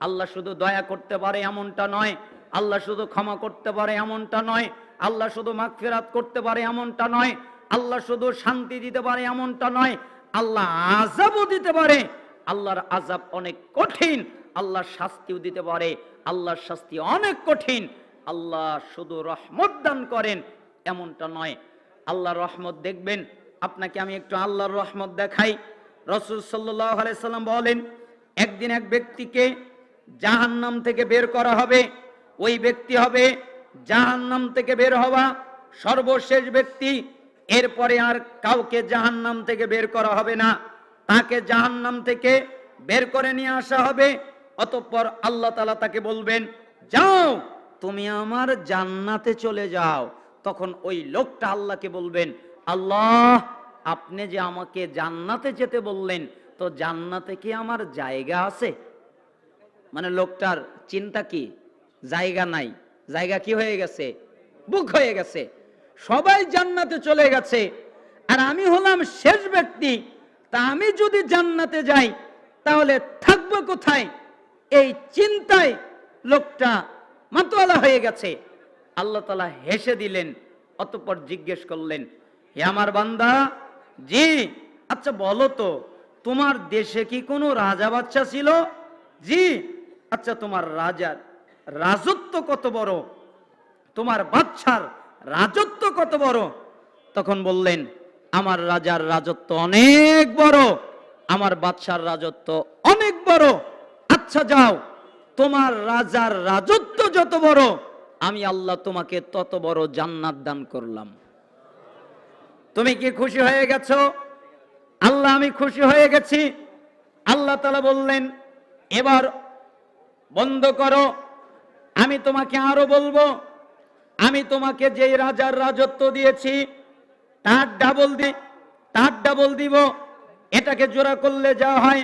আল্লাহ শুধু দয়া করতে পারে এমনটা নয়, আল্লাহ শুধু ক্ষমা করতে পারে এমনটা নয়, আল্লাহ শুধু মাগফিরাত করতে পারে এমনটা নয়, আল্লাহ শুধু শান্তি দিতে পারে এমনটা নয়, আল্লাহ আজাবও দিতে পারে। আল্লাহর আজাব অনেক কঠিন, আল্লাহর শাস্তিও দিতে পারে, আল্লাহর শাস্তি অনেক কঠিন। আল্লাহ শুধু রহমত দান করেন এমনটা নয়। আল্লাহর রহমত দেখবেন, আপনাকে আমি একটু আল্লাহর রহমত দেখাই। রসুল সাল্লাহ সাল্লাম বলেন, একদিন এক ব্যক্তিকে জাহান্নাম থেকে বের করা হবে। ওই ব্যক্তি হবে জাহান্নাম থেকে বের হওয়া সর্বশেষ ব্যক্তি। এরপরে আর কাউকে জাহান্নাম থেকে বের করা হবে না। তাকে জাহান্নাম থেকে বের করে নিয়ে আসা হবে। অতঃপর আল্লাহ তালা তাকে বলবেন, যাও, তুমি আমার জান্নাতে চলে যাও। তখন ওই লোকটা আল্লাহকে বলবেন, আল্লাহ, আপনি যে আমাকে জান্নাতে যেতে বললেন, তো জান্নাতে কি আমার জায়গা আছে? মানে লোকটার চিন্তা কি? জায়গা নাই। জায়গা কি হয়ে গেছে? বুক হয়ে গেছে। সবাই জান্নাতে চলে গেছে। আর আমি হলাম শেষ ব্যক্তি। তা আমি যদি জান্নাতে যাই, তাহলে থাকব কোথায়? এই চিন্তায় লোকটা মাতোয়ালা হয়ে গেছে। আল্লাহ তালা হেসে দিলেন, অতপর জিজ্ঞেস করলেন, হে আমার বান্দা, জি আচ্ছা বলো তো, তোমার দেশে কি কোনো রাজা বাচ্চা ছিল? জি আচ্ছা তোমার রাজার রাজত্ব কত বড়? তোমার বাচ্চার রাজত্ব কত বড়? তখন বললেন, আমার রাজার রাজত্ব অনেক বড়, আমার বাদশার রাজত্ব অনেক বড়। আচ্ছা যাও, তোমার রাজার রাজত্ব যত বড়, আমি আল্লাহ তোমাকে তত বড় জান্নাত দান করলাম। তুমি কি খুশি হয়ে গেছো? আল্লাহ, আমি খুশি হয়ে গেছি। আল্লাহ তালা বললেন, এবার বন্ধ করো। আমি তোমাকে আরও বলব, আমি তোমাকে যেই রাজার রাজত্ব দিয়েছি, তার ডাবল দি, তার ডাবল দিব। এটাকে জোড়া করলে যা হয়,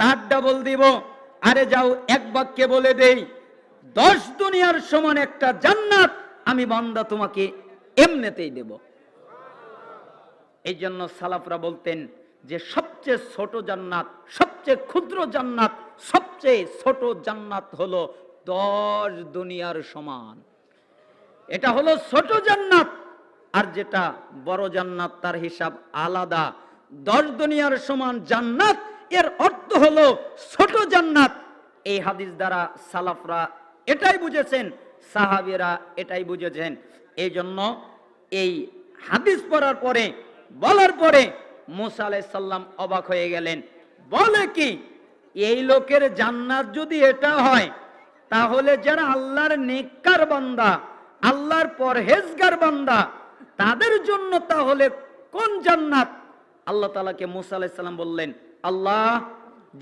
তার ডাবল দিব। আরে যাও, এক বাক্যে বলে দেই, দশ দুনিয়ার সমান একটা জান্নাত আমি বান্দা তোমাকে এমনিতেই দেব। এই জন্য সালাফরা বলতেন যে সবচেয়ে ছোট জান্নাত, সবচেয়ে ক্ষুদ্র জান্নাত, সবচেয়ে ছোট জান্নাত হলো দশ দুনিয়ার সমান। এটা হলো ছোট জান্নাত, আর যেটা বড় জান্নাত তার হিসাব আলাদা। দশ দুনিয়ার সমান জান্নাত, এর অর্থ হলো ছোট জান্নাত। এই হাদিস দ্বারা সালাফরা এটাই বুঝেছেন, সাহাবিরা এটাই বুঝেছেন। এই জন্য এই হাদিস পড়ার পরে, বলার পরে মুসা আলাইসাল্লাম অবাক হয়ে গেলেন। বলে কি? এই লোকের জান্নাত যদি এটা হয়, তাহলে যারা আল্লাহর নেককার বান্দা, আল্লাহর পরহেজগার বান্দা, তাদের জন্য তাহলে কোন জান্নাত? আল্লাহ তালাকে মুসা আলাইসাল্লাম বললেন, আল্লাহ,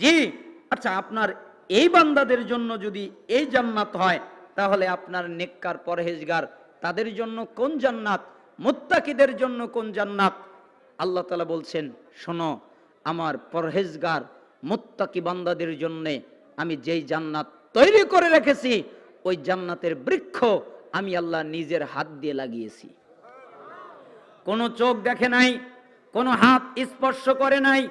জি আচ্ছা আপনার এই বান্দাদের জন্য যদি এই জান্নাত হয়, তাহলে আপনার নেককার পরহেজগার তাদের জন্য কোন জান্নাত? মুত্তাকিদের জন্য কোন জান্নাত? আল্লাহ তালা বলছেন, শোনো, আমার পরহেজগার মুত্তাকি বান্দাদের জন্যে আমি যেই জান্নাত তৈরি করে রেখেছি, ওই জান্নাতের বৃক্ষ আমি আল্লাহ নিজের হাত দিয়ে লাগিয়েছি। কোনো চোখ দেখে নাই, কোনো হাত স্পর্শ করে নাই,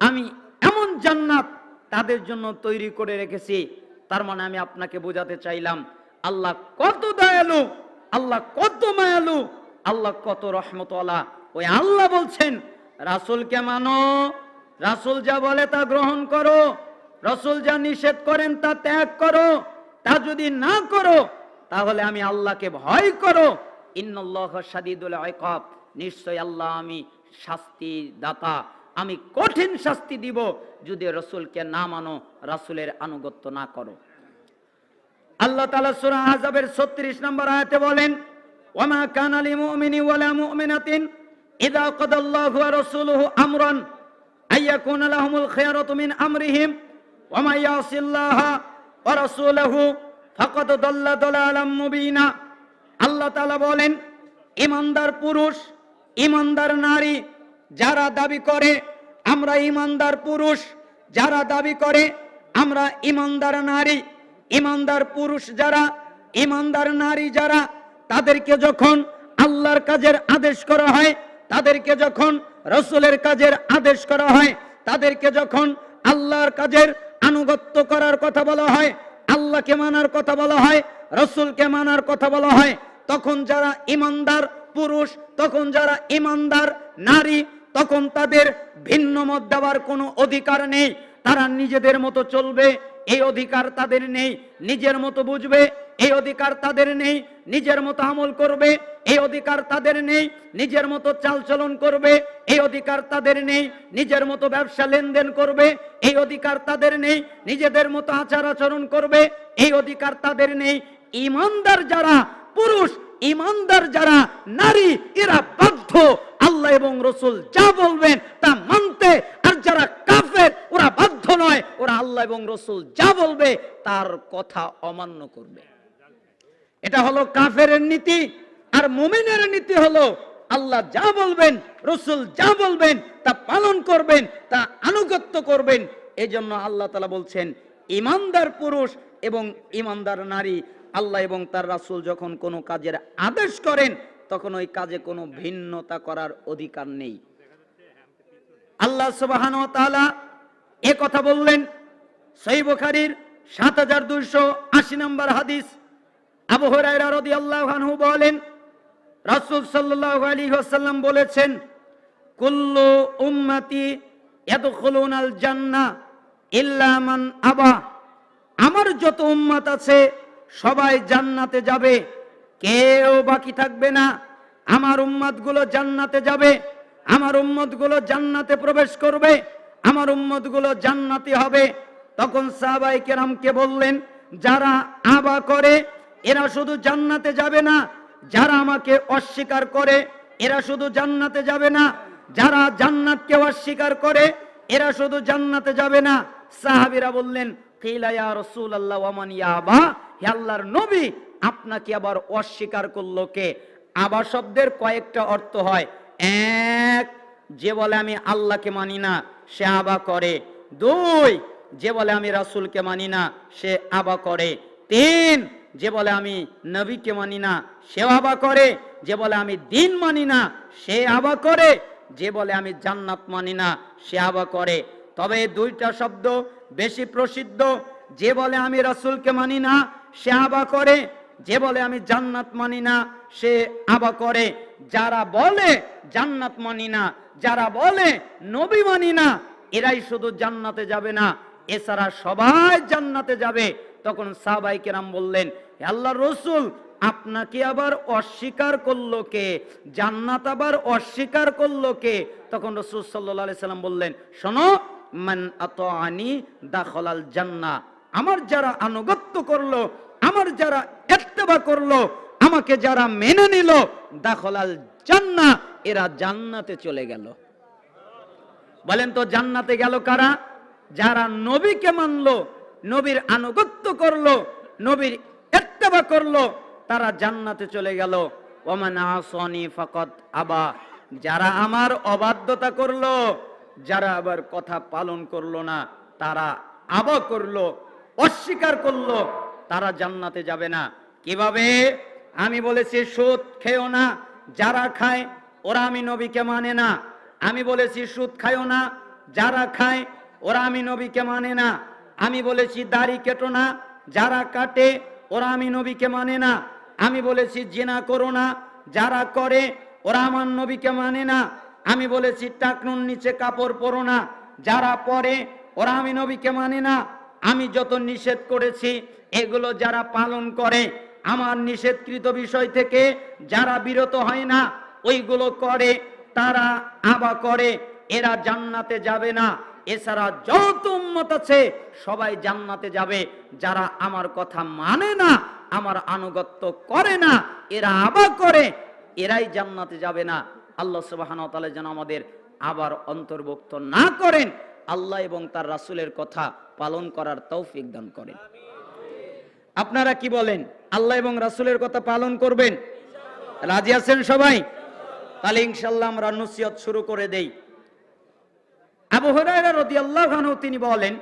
আমি এমন জান্নাত তাদের জন্য তৈরি করে রেখেছি, তার মানে আমি আপনাকে বোঝাতে চাইলাম, আল্লাহ কত দয়ালু, আল্লাহ কত মায়ালু, আল্লাহ কত রহমতওয়ালা ওই আল্লাহ বলছেন, রাসুলকে মানো, রাসুল যা বলে তা গ্রহণ করো, রসুল যা নিষেধ করেন তা ত্যাগ করো, তা যদি না করো, তাহলে আমি আল্লাহকে ভয় করো। ইন্নল্লাহ সাদিদুল আইকাব নিশ্চয় আল্লাহ আমি শাস্তি দাতা আমি কঠিন শাস্তি দিব যদি রসুলকে না মানো, রাসুলের আনুগত্য না করো। আল্লাহ তাআলা সূরা আহজাবের 36 নম্বর আয়াতে বলেন ওয়ামা কানা লিল মুমিনি ওয়ালা মুমিনাতিন ইযা কাদাল্লাহু ওয়া রাসূলুহু আমরান আইয়াকুনা লাহুমুল খায়রাতু মিন আমরিহিম ওয়ামা ইয়াসিল্লাহা ওয়া রাসূলুহু ফাকাদ দাল্লা দালালাম মুবিনা। আল্লাহ তাআলা বলেন ইমানদার পুরুষ ইমানদার নারী যারা দাবি করে, আমরা ইমানদার পুরুষ যারা দাবি করে, আমরা ইমানদার নারী। ইমানদার পুরুষ যারা ইমানদার নারী যারা, তাদেরকে যখন আল্লাহর কাজের আদেশ করা হয় তাদেরকে যখন রসুলের কাজের আদেশ করা হয়, তাদেরকে যখন আল্লাহর কাজের আনুগত্য করার কথা বলা হয়, আল্লাহকে মানার কথা বলা হয়, রসুলকে মানার কথা বলা হয়, তখন যারা ইমানদার পুরুষ, তখন যারা ইমানদার নারী, তখন তাদের ভিন্ন মত দেওয়ার কোনো অধিকার নেই। তারা নিজেদের মতো চলবে, এই অধিকার তাদের নেই। নিজের মতো বুঝবে এই অধিকার তাদের নেই, নিজের মতো আমল করবে এই অধিকার তাদের নেই, নিজের মতো চালচলন করবে এই অধিকার তাদের নেই, নিজের মতো ব্যবসা লেনদেন করবে এই অধিকার তাদের নেই, নিজেদের মতো আচার আচরণ করবে এই অধিকার তাদের নেই। ইমানদার যারা পুরুষ, ইমানদার যারা নারী, এরা বাধ্য। আল্লাহ এবং রসুল যা বলবেন তা মানতে, আর যারা কাফের, ওরা বাধ্য নয়, ওরা আল্লাহ এবং রসুল যা বলবে তার কথা অমান্য করবে। এটা হলো কাফের নীতি আর মুমিনের নীতি হলো আল্লাহ যা বলবেন, রসুল যা বলবেন, তা পালন করবেন, তা আনুগত্য করবেন। এই জন্য আল্লাহ তালা বলছেন, ইমানদার পুরুষ এবং ইমানদার নারী, আল্লাহ এবং তার রাসূল যখন কোনো কাজের আদেশ করেন, তখন ওই কাজে কোনো ভিন্নতা করার অধিকার নেই। আল্লাহ সুবাহান এ কথা বললেন সই বুখারীর সাত হাজার দুইশো আশি নম্বর হাদিস। আবু হুরায়রা রাদিয়াল্লাহু আনহু বলেন, রাসূল সাল্লাল্লাহু আলাইহি ওয়াসাল্লাম বলেছেন, কুল্লু উম্মতি ইয়াদখুলুনাল জান্নাহ ইল্লা মান আবা। আমার যত উম্মত আছে, সবাই জান্নাতে যাবে, কেউ বাকি থাকবে না। আমার উম্মতগুলো জান্নাতে যাবে, আমার উম্মতগুলো জান্নাতে প্রবেশ করবে, আমার উম্মতগুলো জান্নাতি হবে। তখন সাহাবাই কেরামকে বললেন, যারা আবা করে এরা শুধু জান্নাতে যাবে না, যারা আমাকে অস্বীকার করে, এরা শুধু জান্নাতে যাবে না, যারা জান্নাতকে অস্বীকার করে, এরা শুধু জান্নাতে যাবে না। সাহাবীরা বললেন, কিলা ইয়া রাসূলুল্লাহ ওয়া মান ইয়াবা হে আল্লাহর নবী, আপনাকে আবার অস্বীকার করল কে? আবা শব্দের কয়েকটা অর্থ হয়। এক, যে বলে আমি আল্লাহকে মানি না, সে আবা করে। দুই, যে বলে আমি রাসূলকে মানি না, সে আবা করে। তিন যে বলে আমি নবীকে মানি না সে আবা করে। যে বলে আমি দিন মানি না, সে আবা করে। যে বলে আমি জান্নাত মানি না, সে আবা করে। তবে দুইটা শব্দ বেশি প্রসিদ্ধ। যে বলে আমি রাসূলকে মানি না, সে আবা করে। যে বলে আমি জান্নাত মানি না, সে আবা করে। যারা বলে জান্নাত মানি না, যারা বলে নবী মানি না, এরাই শুধু জান্নাতে যাবে না। এছাড়া সবাই জান্নাতে যাবে। তখন সাহাবাই কেরাম বললেন আল্লাহ রসুল, আপনাকে আবার অস্বীকার করল কে? জান্নাত আবার অস্বীকার করল কে? তখন রসুল সাল্লাম বললেন, শোনো দাখলাল জান্না আমার যারা আনুগত্য করল, আমার যারা করল, আমাকে যারা মেনে নিল, দাখলাল জান্না এরা জান্নাতে চলে গেল। বলেন তো, জান্নাতে গেল কারা? যারা নবীকে মানলো নবীর আনুগত্য করল, নবীর এত্তেবা করল, তারা জান্নাতে চলে গেল। ওমান ফাকত আবা, যারা আমার অবাধ্যতা করল, যারা আবার কথা পালন করল না, তারা আবা করল, অস্বীকার করল, তারা জান্নাতে যাবে না। কীভাবে? আমি বলেছি, সুদ খেও না, যারা খায়, ওরা আমি নবীকে মানে না। আমি বলেছি, সুদ খায়ও না, যারা খায়, ওরা আমি নবীকে মানে না। আমি বলেছি, দাড়ি কেটো না, যারা কাটে, ওরা আমি নবীকে মানে না। আমি বলেছি, জেনা করো না, যারা করে, ওরা আমার নবীকে মানে না। আমি বলেছি টাকনুন নিচে কাপড় পরো না, যারা পরে, ওরা আমি নবীকে মানে না। আমি যত নিষেধ করেছি, এগুলো যারা পালন করে, আমার নিষেধকৃত বিষয় থেকে যারা বিরত হয় না, ওইগুলো করে, তারা আবা করে, এরা জান্নাতে যাবে না। এছাড়া যত উম্মত আছে, সবাই জান্নাতে যাবে। যারা আমার কথা মানে না, আমার আনুগত্য করে না, এরা আবার করে, এরাই জান্নাতে যাবে না। আল্লাহ সুবহানাহু ওয়া তাআলা যেন আমাদের আবার অন্তর্ভুক্ত না করেন, আল্লাহ এবং তার রাসূলের কথা পালন করার তৌফিক দান করেন। আপনারা কি বলেন? আল্লাহ এবং রাসুলের কথা পালন করবেন? রাজি আছেন সবাই? তাহলে ইনশাল্লাহ আমরা নসিহত শুরু করে দেই। আবু হুরায়রা রাদিয়াল্লাহু তিনি বলেন,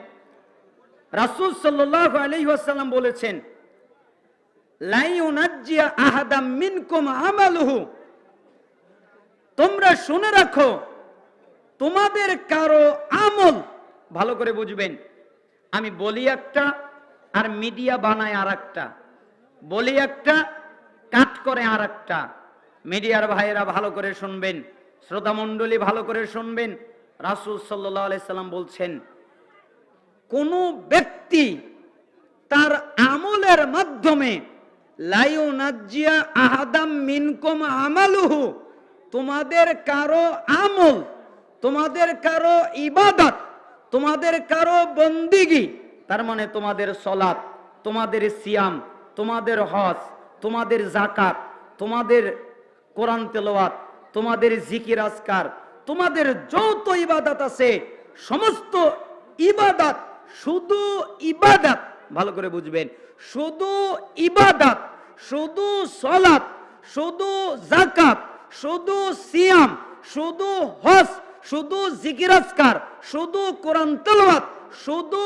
রাসূল সাল্লাল্লাহু আলাইহি ওয়াসাল্লাম বলেছেন লা ইউনাজ্জিয়া আহাদাম মিনকুম আমালুহু। তোমরা শুনে রাখো, তোমাদের কারও আমল, ভালো করে বুঝবেন, আমি বলি একটা আর মিডিয়া বানায় আর একটা বলি একটা, কাট করে আর একটা মিডিয়ার ভাইয়েরা ভালো করে শুনবেন শ্রোতা মণ্ডলী ভালো করে শুনবেন রাসুল সাল্লাহ আলাইসাল্লাম বলছেন, কোন ব্যক্তি তার আমলের মাধ্যমে আহাদাম মিনকুম আমালুহু, তোমাদের কারও আমল, তোমাদের কারও ইবাদত, তোমাদের কারও বন্দিগি, তার মানে তোমাদের সলাৎ, তোমাদের সিয়াম, তোমাদের হজ, তোমাদের জাকাত তোমাদের কোরআন তেলাওয়াত, তোমাদের জিকির আজকার তোমাদের যত ইবাদাত আছে, সমস্ত ইবাদাত শুধু ইবাদাত, ভালো করে বুঝবেন, শুধু ইবাদাত, শুধু সলাত শুধু জাকাত শুধু সিয়াম, শুধু হস শুধু জিকির আজকার, শুধু কোরআন তেলাওয়াত, শুধু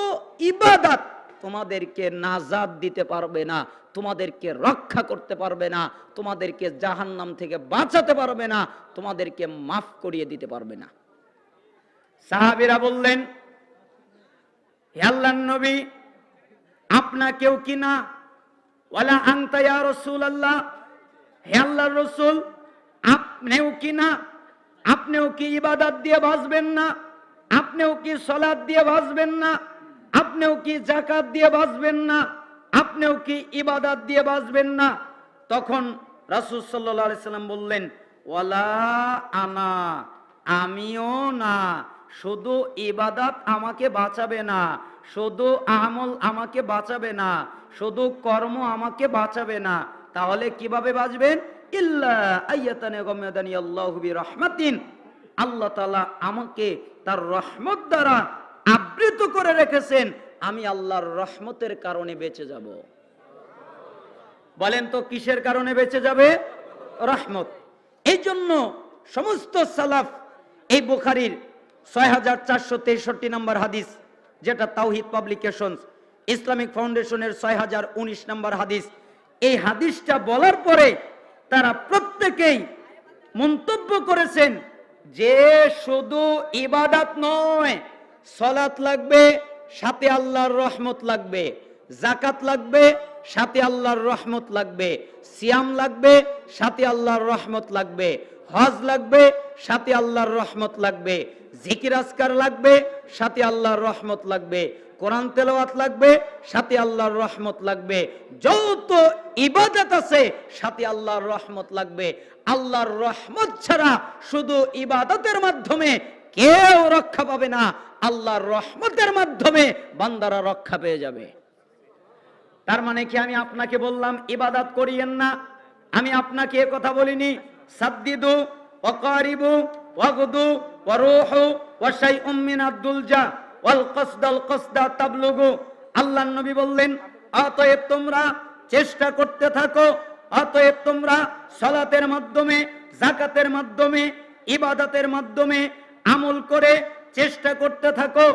ইবাদত। তোমাদেরকে নাজাদ দিতে পারবে না, তোমাদেরকে রক্ষা করতে পারবে না, তোমাদেরকে জাহান্নাম থেকে বাঁচাতে পারবে না, তোমাদেরকে মাফ করিয়ে দিতে পারবে না। সাহাবীরা বললেন, হে আল্লাহর নবী, আপনাকেও কি না? ওয়ালা আনতা ইয়া রাসূলুল্লাহ, হে রাসূল, আপনিও কি না? আপনিও কি ইবাদত দিয়ে বাঁচবেন না? আপনিও কি সলাদ দিয়ে বাঁচবেন না? আপনিও কি জাকাত দিয়ে বাঁচবেন না? আপনিও কি ইবাদত দিয়ে বাঁচবেন না? তখন রাসূল সাল্লাম বললেন, ওয়ালা আনা, আমিও না। শুধু ইবাদাত আমাকে বাঁচাবে না, শুধু আমল আমাকে বাঁচাবে না, শুধু কর্ম আমাকে বাঁচাবে না। তাহলে কীভাবে বাঁচবেন? ইল্লা আল্লাহু তাআলা আমাকে তার রহমত দ্বারা আবৃত করে রেখেছেন, আমি আল্লাহর রহমতের কারণে বেঁচে যাব। বলেন তো কিসের কারণে বেঁচে যাবে? রহমত। এই জন্য সমস্ত সালাফ এই বুখারির ছয় হাজার চারশো তেষট্টি নম্বর হাদিস, যেটা তাওহিদ পাবলিকেশন ইসলামিক ফাউন্ডেশনের ছয় হাজার উনিশ নম্বর হাদিস, এই হাদিসটা বলার পরে তারা প্রত্যেকেই মন্তব্য করেছেন যে শুধু ইবাদাত নয় সলাত লাগবে, সাথে আল্লাহর রহমত লাগবে। জাকাত লাগবে, সাথে আল্লাহর রহমত লাগবে। সিয়াম লাগবে, সাথে আল্লাহর রহমত লাগবে। হজ লাগবে, সাথে আল্লাহর রহমত লাগবে। জিকির আজকার লাগবে, সাথে আল্লাহর রহমত লাগবে। কোরআন তেলাওয়াত লাগবে, সাথে আল্লাহর রহমত লাগবে। যত ইবাদত আছে, সাথে আল্লাহর রহমত লাগবে। আল্লাহর রহমত ছাড়া শুধু ইবাদতের মাধ্যমে কেউ রক্ষা পাবে না। আল্লাহর রহমতের মাধ্যমে বান্দারা রক্ষা পেয়ে যাবে। তার মানে কি আমি আপনাকে বললাম, ইবাদত করিয়েন না। আমি আপনাকে এ কথা বলিনি, সাদ্দিদু ওয়াকারিবু ওয়াগদু ওয়ারুহু ওয়াশাইউম মিন আদ-দুলজা ওয়াল কসদাল কসদা তাবলুগু। আল্লাহর নবী বললেন, অতএব তোমরা চেষ্টা করতে থাকো, অতএব তোমরা সালাতের মাধ্যমে জাকাতের মাধ্যমে, ইবাদতের মাধ্যমে আমল করে চেষ্টা করতে থাকো,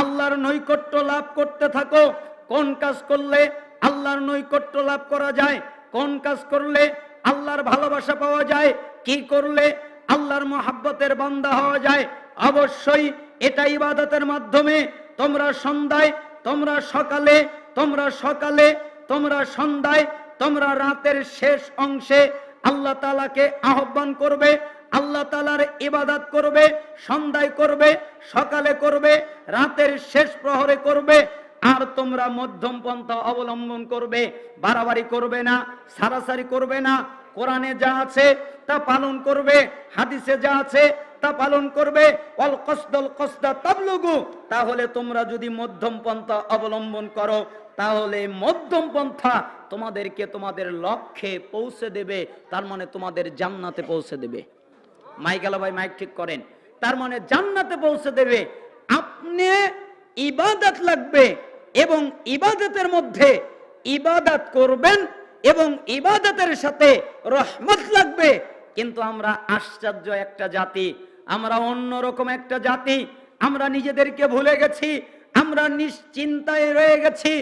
আল্লাহর নৈকট্য লাভ করতে থাকো। কোন কাজ করলে আল্লাহর নৈকট্য লাভ করা যায়? কোন কাজ করলে আল্লাহর ভালোবাসা পাওয়া যায়? কি করলে আল্লাহর মহাব্বতের বান্দা হওয়া যায়? অবশ্যই এটা ইবাদতের মাধ্যমে। তোমরা সন্ধ্যায়, তোমরা সকালে তোমরা সকালে, তোমরা সন্ধ্যায়, তোমরা রাতের শেষ অংশে আল্লাহ তালাকে আহ্বান করবে। আল্লাহ তালার ইবাদত করবে, সন্ধ্যায় করবে, সকালে করবে, রাতের শেষ প্রহরে করবে, আর তোমরা মধ্যম পন্থা অবলম্বন করবে, বাড়াবাড়ি করবে না, সারাসারি করবে না, কোরআনে যা আছে তা পালন করবে, হাদিসে যা আছে তা পালন করবে তাহলে তোমরা যদি মধ্যম পন্থা অবলম্বন করো, তাহলে মধ্যম পন্থা তোমাদেরকে তোমাদের লক্ষ্যে পৌঁছে দেবে, তার মানে তোমাদের জান্নাতে পৌঁছে দেবে। মাইক আলা ভাই, মাইক ঠিক করেন। তার মানে জান্নাতে পৌঁছে দেবে, আপনি ইবাদত লাগবে এবং ইবাদতের মধ্যে ইবাদত করবেন এবং ইবাদতের সাথে রহমত লাগবে। কিন্তু আমরা আশ্চর্য একটা জাতি, আমরা অন্যরকম একটা জাতি, আমরা নিজেদেরকে ভুলে গেছি, আমরা নিশ্চিন্তায় রয়ে গেছি,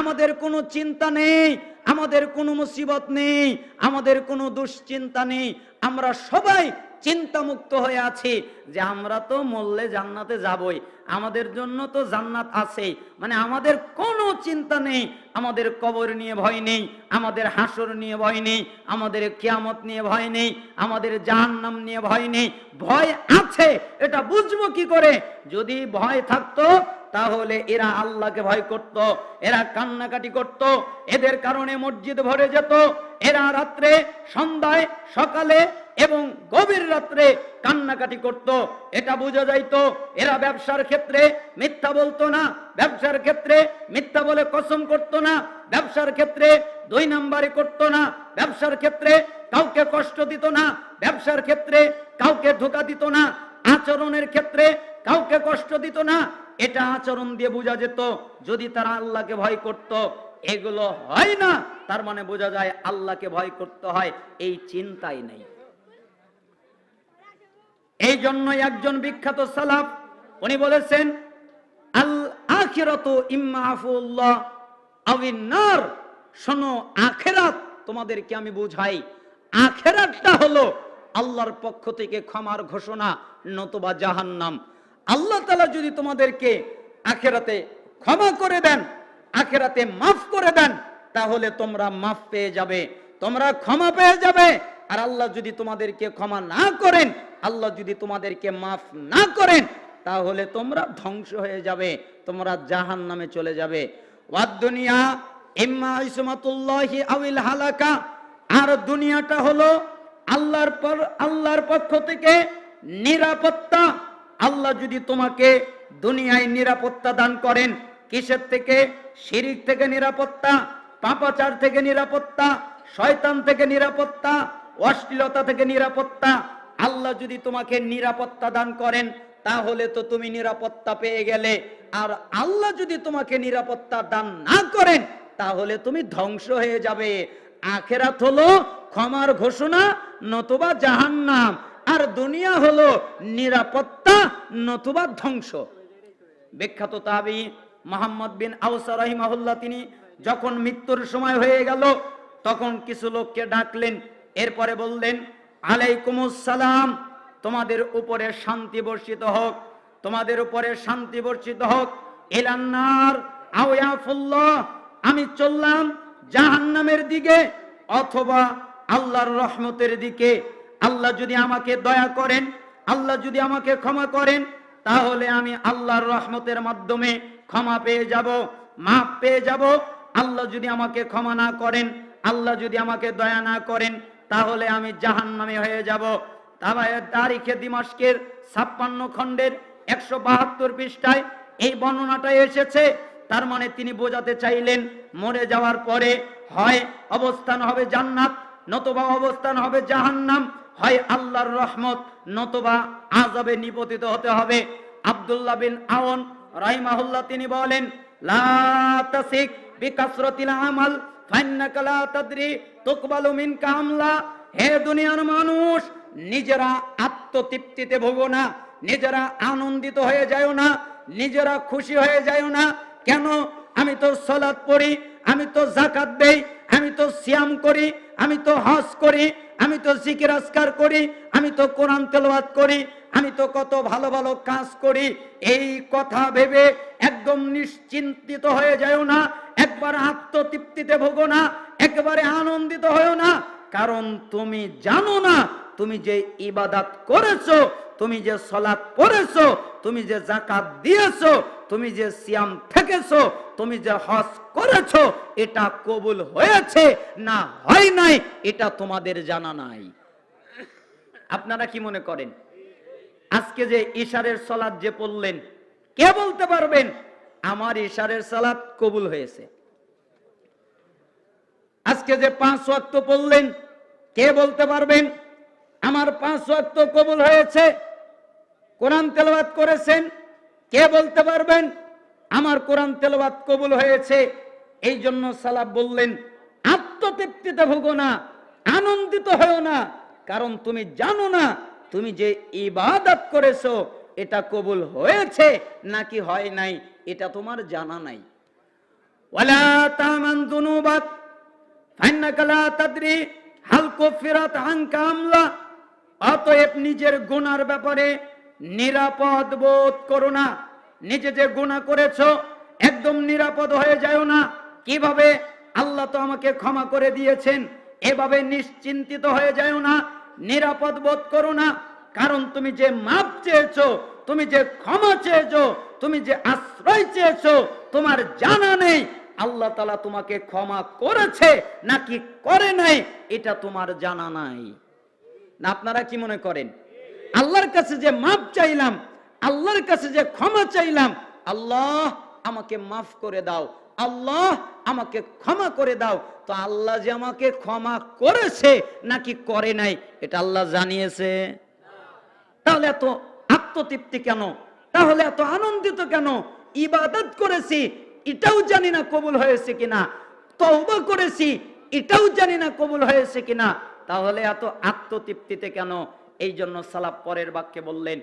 আমাদের কোনো চিন্তা নেই, আমাদের কোনো মুসিবত নেই, আমাদের কোনো দুশ্চিন্তা নেই, আমরা সবাই চিন্তামুক্ত হয়ে আছি যে আমরা তো মরলে জান্নাতে যাবই। আমাদের জন্য তো জান্নাত আছে মানে আমাদের কোনো চিন্তা নেই। আমাদের কবর নিয়ে ভয় নেই। আমাদের হাসর নিয়ে ভয় নেই। আমাদের কিয়ামত নিয়ে ভয় নেই। আমাদের জাহান্নাম নিয়ে ভয় নেই। ভয় আছে, এটা বুঝব কি করে? যদি ভয় থাকতো, তাহলে এরা আল্লাহকে ভয় করত, এরা কান্নাকাটি করত, এদের কারণে মসজিদ ভরে যেত, এরা রাত্রে, সন্ধ্যায়, সকালে এবং গভীর রাত্রে কান্নাকাটি করত। এটা বোঝা যাইতো, এরা ব্যবসার ক্ষেত্রে মিথ্যা বলতো না, ব্যবসার ক্ষেত্রে মিথ্যা বলে কসম করতো না, ব্যবসার ক্ষেত্রে দুই নাম্বারে করতো না, ব্যবসার ক্ষেত্রে কাউকে কষ্ট দিত না, ব্যবসার ক্ষেত্রে কাউকে ধোকা দিত না, আচরণের ক্ষেত্রে কাউকে কষ্ট দিত না। এটা আচরণ দিয়ে বোঝা যেত, যদি তারা আল্লাহকে ভয় করত, এগুলো হয় না। তার মানে বোঝা যায় আল্লাহকে ভয় করতে হয়, এই চিন্তাই নেই। এই জন্য একজন বিখ্যাত সালাফ, উনি বলেছেন, আল আখিরাত ইম্মা আফুল্লাহ আবিন্নার শোনো, আখেরাত তোমাদেরকে আমি বুঝাই, আখেরাতটা হলো আল্লাহর পক্ষ থেকে ক্ষমার ঘোষণা, নতুবা জাহান্নাম। আল্লাহ তালা যদি তোমাদেরকে আখেরাতে ক্ষমা করে দেন, আখেরাতে মাফ করে দেন, তাহলে তোমরা মাফ পেয়ে যাবে, তোমরা ক্ষমা পেয়ে যাবে। আর আল্লাহ যদি তোমাদেরকে ক্ষমা না করেন, আল্লাহ যদি তোমাদেরকে মাফ না করেন, তাহলে তোমরা ধ্বংস হয়ে যাবে, তোমরা জাহান নামে চলে যাবে। হালাকা, আর দুনিয়াটা হলো আল্লাহর পর, আল্লাহর পক্ষ থেকে নিরাপত্তা। আল্লাহ যদি তোমাকে দুনিয়ায় নিরাপত্তা দান করেন, কিসের থেকে? শিরিক থেকে নিরাপত্তা, পাপাচার থেকে নিরাপত্তা, শয়তান থেকে নিরাপত্তা অশ্লীলতা থেকে নিরাপত্তা। আল্লাহ যদি তোমাকে নিরাপত্তা দান করেন, তাহলে তো তুমি নিরাপত্তা পেয়ে গেলে। আর আল্লাহ যদি তোমাকে নিরাপত্তা দান না করেন, তাহলে তুমি ধ্বংস হয়ে যাবে। আখেরাত হলো ক্ষমার ঘোষণা, নতুবা জাহান্নাম। আর দুনিয়া হলো নিরাপত্তা, নতুবা ধ্বংস। বিখ্যাত তাবি মোহাম্মদ বিন আউসা রহিমাহুল্লাহ, তিনি যখন মৃত্যুর সময় হয়ে গেল, তখন কিছু লোককে ডাকলেন এরপরে বললেন আলাইকুমুসালাম তোমাদের উপরে শান্তি বর্ষিত হোক, তোমাদের উপরে শান্তি বর্ষিত হোক এলান্নার আউয়াফুল্লাহ আমি চললাম জাহান্নামের দিকে অথবা আল্লাহর রহমতের দিকে। আল্লাহ যদি আমাকে দয়া করেন, আল্লাহ যদি আমাকে ক্ষমা করেন, তাহলে আমি আল্লাহর রহমতের মাধ্যমে ক্ষমা পেয়ে যাব মাপ পেয়ে যাব। আল্লাহ যদি আমাকে ক্ষমা না করেন, আল্লাহ যদি আমাকে দয়া না করেন তাহলে আমি জাহান্নামে হয়ে যাব। তারিখে দিমাস্কের ছাপ্পান্ন খণ্ডের একশো বাহাত্তর পৃষ্ঠায় এই বর্ণনাটা এসেছে। তার মানে তিনি বোঝাতে চাইলেন, মরে যাওয়ার পরে হয় অবস্থান হবে জান্নাত, নতবা অবস্থান হবে জাহান্নাম, হয় আল্লাহর রহমত, নতবা আজাবে নিপতিত হতে হবে। আব্দুল্লাহ বিন আওন রাহিমাহুল্লাহ তিনি বলেন, লা তাসিক বিকাসরাতিল আমাল ফাইন্নাকা লা তাদরি হে দুনিয়ার মানুষ, নিজেরা আত্মতৃপ্তিতে ভোগো না, নিজেরা আনন্দিত হয়ে যাও না, নিজেরা খুশি হয়ে যাও না। কেন? আমি তো সলাৎ পড়ি, আমি তো জাকাত দেই, আমি তো সিয়াম করি, আমি তো হজ করি, আমি তো জিকির আসকার করি, আমি তো কোরআন তেলাওয়াত করি, আমি তো কত ভালো ভালো কাজ করি। এই কথা ভেবে একদম নিশ্চিন্তিত হয়ে যাও না একবার আত্মতৃপ্তিতে ভোগো না, একবারে আনন্দিত হয়েও না। কারণ তুমি জানো না, তুমি যে ইবাদাত করেছ, তুমি যে সলাৎ পড়েছো, তুমি যে জাকাত দিয়েছ, তুমি যে সিয়াম থেকেছো, তুমি যে হজ করেছ, এটা কবুল হয়েছে না হয় নাই, এটা তোমাদের জানা নাই। আপনারা কি মনে করেন? আজকে যে ইশারের সলাদ যে পড়লেন, কে বলতে পারবেন? আমার ইশারের সালাত কবুল হয়েছে। আজকে যে পাঁচ ওয়াক্ত পড়লেন, কে বলতে পারবেন? আমার পাঁচ ওয়াক্ত কবুল হয়েছে, কোরআন তেলাওয়াত করেছেন, কে বলতে পারবেন? আমার কোরআন তেলাওয়াত কবুল হয়েছে এই জন্য সালাব বললেন, আত্মতৃপ্তিতে ভোগো না, আনন্দিত হয়েও না, কারণ তুমি জানো না, তুমি যে ইবাদত করেছ, এটা কবুল হয়েছে নাকি হয় নাই, এটা তোমার জানা নাই। ওয়ালা তামান দুনুবাত অতএব নিজের গুনার ব্যাপারে নিরাপদ বোধ করো না। নিজে যে গুণা করেছ, একদম নিরাপদ হয়ে যাও না। কীভাবে? আল্লাহ তো আমাকে ক্ষমা করে দিয়েছেন। এভাবে নিশ্চিন্তিত হয়ে যাও না। নিরাপদ বোধ করো না। কারণ তুমি যে মাপ চেয়েছো, তুমি যে ক্ষমা চেয়েছো, তুমি যে আশ্রয় চেয়েছো, তোমার জানা নেই। আল্লাহ তালা তোমাকে ক্ষমা করেছে নাকি করে নাই, এটা তোমার জানা নাই। আপনারা কি মনে করেন? আল্লাহর কাছে যে মাপ চাইলাম, আল্লাহর কাছে যে ক্ষমা চাইলাম, আল্লাহ আমাকে মাফ করে দাও, আল্লাহ আমাকে ক্ষমা করে দাও। তো আল্লাহ যে আমাকে ক্ষমা করেছে নাকি করে নাই, এটা আল্লাহ জানিয়েছে। তাহলে এত আত্মতৃপ্তি কেন? তাহলে এত আনন্দিত কেন? ইবাদত করেছি এটাও জানি না কবুল হয়েছে কিনা। তওবা করেছি, এটাও জানি না কবুল হয়েছে কিনা। তাহলে এত আত্মতৃপ্তিতে কেন এই জন্য সালাপ পরের বাক্যে বললেন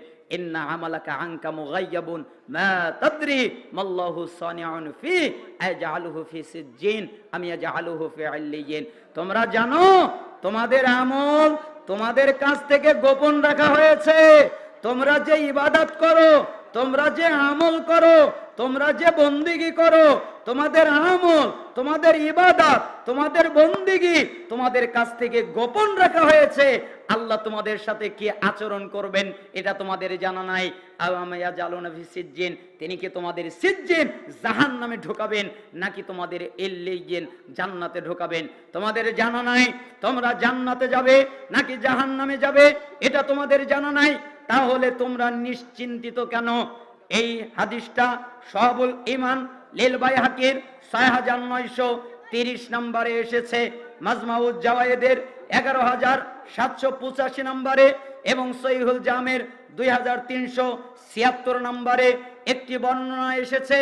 তোমরা জানো, তোমাদের আমল তোমাদের কাছ থেকে গোপন রাখা হয়েছে। তোমরা যে ইবাদত করো তোমরা যে আমল করো, তোমরা যে বন্দিগি করো, তোমাদের আমল, তোমাদের ইবাদত, তোমাদের বন্দিগি, তোমাদের কাছ থেকে গোপন রাখা হয়েছে। আল্লাহ তোমাদের সাথে কি আচরণ করবেন, এটা তোমাদের জানা নাই। আলামাইয়া জালুনা ফি সিজ্জিন, তিনি কি তোমাদের সিজ্জিন জাহান নামে ঢোকাবেন, নাকি তোমাদের এল্লিগিন জান্নাতে ঢোকাবেন? তোমাদের জানা নাই। তোমরা জান্নাতে যাবে, নাকি জাহান নামে যাবে, এটা তোমাদের জানা নাই। তাহলে তোমরা নিশ্চিন্তিত কেন? এই হাদিসটা সহবুল ইমান লীলবাই হাকির ছয় হাজার নয়শো তিরিশ নম্বরে এসেছে। মাজমাউজ জাওয়ায়েদের এগারো হাজার সাতশো পঁচাশি নম্বরে এবং সৈহুল জামের দুই হাজার তিনশো ছিয়াত্তর নম্বরে একটি বর্ণনা এসেছে।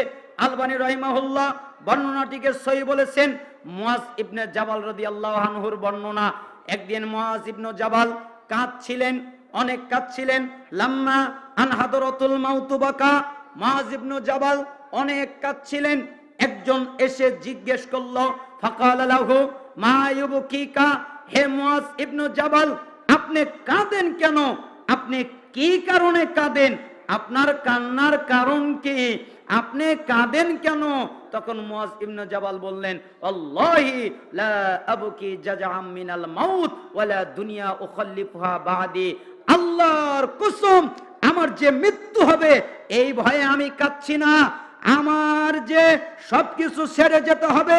আলবানী রহিমাহুল্লাহ বর্ণনাটিকে সই বলেছেন। মুয়াজ ইবনে জাবাল রদি আল্লাহ আনহুর বর্ণনা। একদিন মুয়াজ ইবনু জাবাল কাঁদছিলেন অনেক কাঁদছিলেন। লাম্মা আনহাদরতুল মাউতুবাকা মুয়াজ ইবনু জাবাল অনেক কাঁদছিলেন। একজন এসে জিজ্ঞেস করল, ফাকাল লাহু, মা ইউবকিকা? হে মুয়াজ ইবনু জাবাল, আপনি কাঁদেন কেন? আপনি কি কারণে কাঁদেন? আপনার কান্নার কারণ কি? আপনি কাঁদেন কেন? তখন মুয়াজ ইবনু জাবাল বললেন, আল্লাহি লা আবকি জাজাআম মিনাল মাউত, ওয়ালা দুনিয়া উখাল্লিফুহা বাদি। আল্লাহর কুসুম, আমার যে মৃত্যু হবে, এই ভয়ে আমি কাঁদছি না। আমার যে সবকিছু ছেড়ে যেতে হবে।